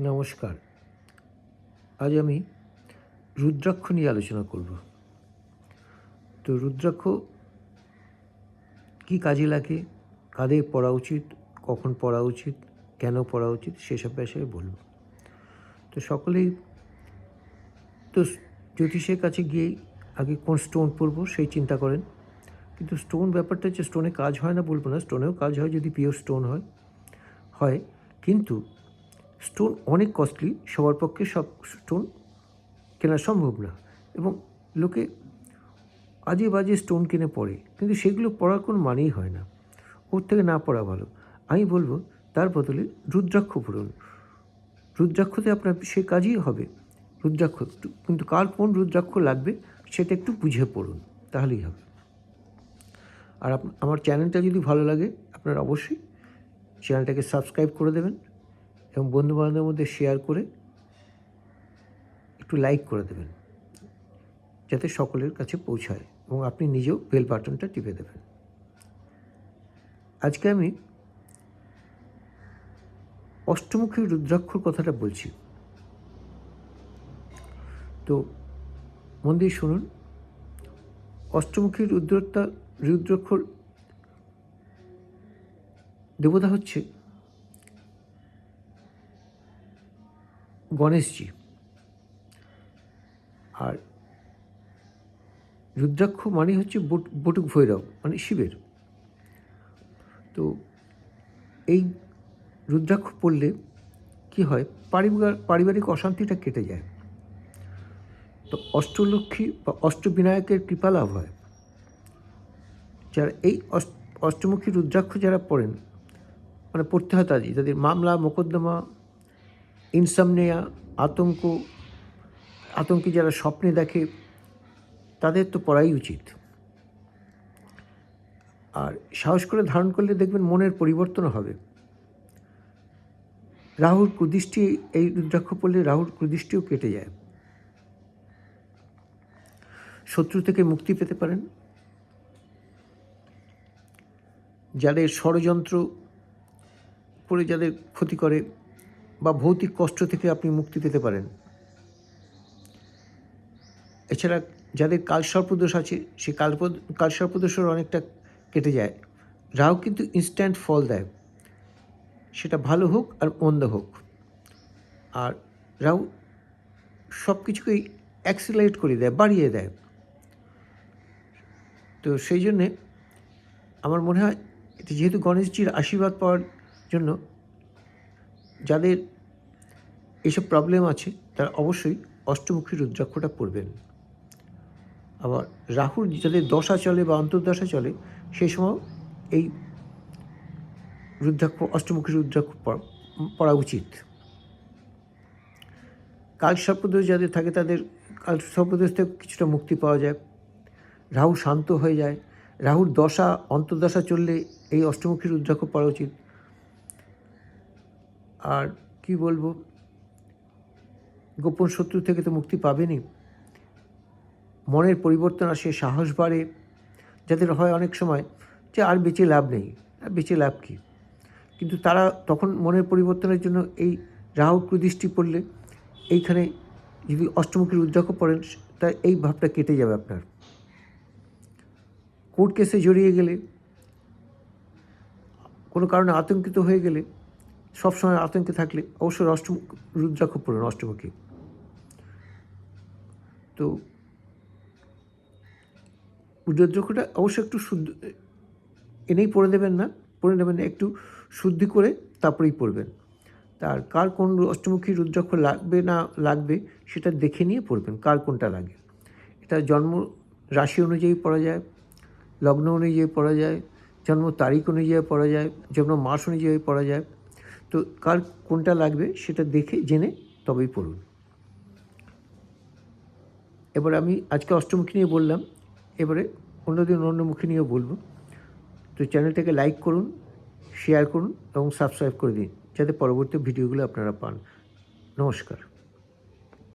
নমস্কার। আজ আমি রুদ্রাক্ষ নিয়ে আলোচনা করব। তো রুদ্রাক্ষ কী কাজে লাগে? কাদের পড়া উচিত? কখন পড়া উচিত? কেন পড়া উচিত? সেসব বিষয়ে বলব। তো সকলেই তো জ্যোতিষের কাছে গিয়েই আগে কোন স্টোন পরবো সেই চিন্তা করেন। কিন্তু স্টোন ব্যাপারটা হচ্ছে স্টোনে কাজ হয় না বলব না স্টোনেও কাজ হয় যদি পিওর স্টোন হয়। হয়, কিন্তু স্টোন অনেক কস্টলি সবার পক্ষে সব স্টোন কেনা সম্ভব না। এবং লোকে আজে বাজে স্টোন কিনে পড়ে, কিন্তু সেগুলো পড়ার কোনো মানেই হয় না। ওর থেকে না পড়া ভালো। আমি বলব, তার বদলে রুদ্রাক্ষ পড়ুন। রুদ্রাক্ষতে আপনার সে কাজই হবে। রুদ্রাক্ষ কিন্তু কার কোন রুদ্রাক্ষ লাগবে সেটা একটু বুঝে পড়ুন, তাহলেই হবে। আর আমার চ্যানেলটা যদি ভালো লাগে, আপনারা অবশ্যই চ্যানেলটাকে সাবস্ক্রাইব করে দেবেন। এবং বন্ধুবান্ধবের মধ্যে শেয়ার করে একটু লাইক করে দেবেন, যাতে সকলের কাছে পৌঁছায় এবং আপনি নিজেও বেল বাটনটা টিপে দেবেন। আজকে আমি অষ্টমুখী রুদ্রাক্ষর কথাটা বলছি। তো মন দিয়ে শুনুন, অষ্টমুখী রুদ্রতা, রুদ্রাক্ষর দেবতা হচ্ছে গণেশজি। আর রুদ্রাক্ষ মানে হচ্ছে বট- বটুক ভৈরব মানে শিবের। তো এই রুদ্রাক্ষ পড়লে কি হয়? পারিবার, পারিবারিক অশান্তিটা কেটে যায়। তো অষ্টলক্ষ্মী বা অষ্টবিনায়কের কৃপা লাভ হয়। যারা এই অষ্ট- অষ্টমুখী রুদ্রাক্ষ যারা পড়েন মানে পড়তে হয় তাদের তাদের মামলা, মোকদ্দমা ইনসামনিয়া, আতঙ্ক, আতঙ্কে যারা স্বপ্নে দেখে, তাদের তো পড়াই উচিত। আর সাহস করে ধারণ করলে দেখবেন মনের পরিবর্তন হবে। রাহুর কুদৃষ্টি, এই রুদ্রাক্ষ পড়লে রাহুর কুদৃষ্টিও কেটে যায়। শত্রু থেকে মুক্তি পেতে পারেন। যাদের ষড়যন্ত্র করে যাদের ক্ষতি করে বা ভৌতিক কষ্ট থেকে আপনি মুক্তি পেতে পারেন। এছাড়া যাদের কালসর্পদোষ আছে সেই কালপ কালসর্পদোষের অনেকটা কেটে যায়। রাহু কিন্তু ইনস্ট্যান্ট ফল দেয়। সেটা ভালো হোক আর মন্দ হোক। আর রাহু সব কিছুকেই অ্যাক্সিলারেট করে দেয়, বাড়িয়ে দেয়। তো সেই জন্যে আমার মনে হয় যেহেতু গণেশজির আশীর্বাদ পাওয়ার জন্য যাদের এসব প্রবলেম আছে, তারা অবশ্যই অষ্টমুখী রুদ্রাক্ষটা পড়বেন। আবার রাহুর যাদের দশা চলে বা অন্তর্দশা চলে সেই সময় এই রুদ্রাক্ষ, অষ্টমুখী রুদ্রাক্ষ পড়া- উচিত। কাল সর্পদোষ যাদের থাকে, তাদের কাল সর্পদোষ থেকে কিছুটা মুক্তি পাওয়া যায়। রাহু শান্ত হয়ে যায়। রাহুর দশা, অন্তর্দশা চললে এই অষ্টমুখী রুদ্রাক্ষ পড়া উচিত। আর কি বলব, গোপন শত্রু থেকে তো মুক্তি পাবেনই। মনের পরিবর্তন আসে, সাহস বাড়ে। যাদের হয় অনেক সময় যে আর বেঁচে লাভ নেই, আর বেঁচে লাভ কী? কিন্তু তারা তখন মনের পরিবর্তনের জন্য এই রাহু কুদৃষ্টি পড়লে, এইখানে যদি অষ্টমুখী রুদ্রাক্ষ পড়েন, তা এই ভাবটা কেটে যাবে আপনার। কোর্ট কেসে জড়িয়ে গেলে, কোনো কারণে আতঙ্কিত হয়ে গেলে সবসময় আতঙ্কে থাকলে অবশ্যই অষ্টম রুদ্রাক্ষ পড়ুন অষ্টমুখী। তো রুদ্রাক্ষটা অবশ্যই একটু শুদ্ধ এনেই পড়ে দেবেন না। পড়ে নেবেন না একটু শুদ্ধি করে তারপরেই পড়বেন তার কার কোন অষ্টমুখী রুদ্রাক্ষ লাগবে না লাগবে সেটা দেখে নিয়ে পড়বেন কার কোনটা লাগে। এটা জন্ম রাশি অনুযায়ী পড়া যায়, লগ্ন অনুযায়ী পড়া যায়, জন্ম তারিখ অনুযায়ী পড়া যায়, জন্ম মাস অনুযায়ী পড়া যায়। তো কার কোনটা লাগবে সেটা দেখে, জেনে তবেই পড়ুন। এবার আমি আজকে অষ্টমুখী নিয়ে বললাম, এবারে অন্যদিন অন্যমুখী নিয়েও বলব। তো চ্যানেলটাকে লাইক করুন, শেয়ার করুন এবং সাবস্ক্রাইব করে দিন, যাতে পরবর্তী ভিডিওগুলো আপনারা পান। নমস্কার।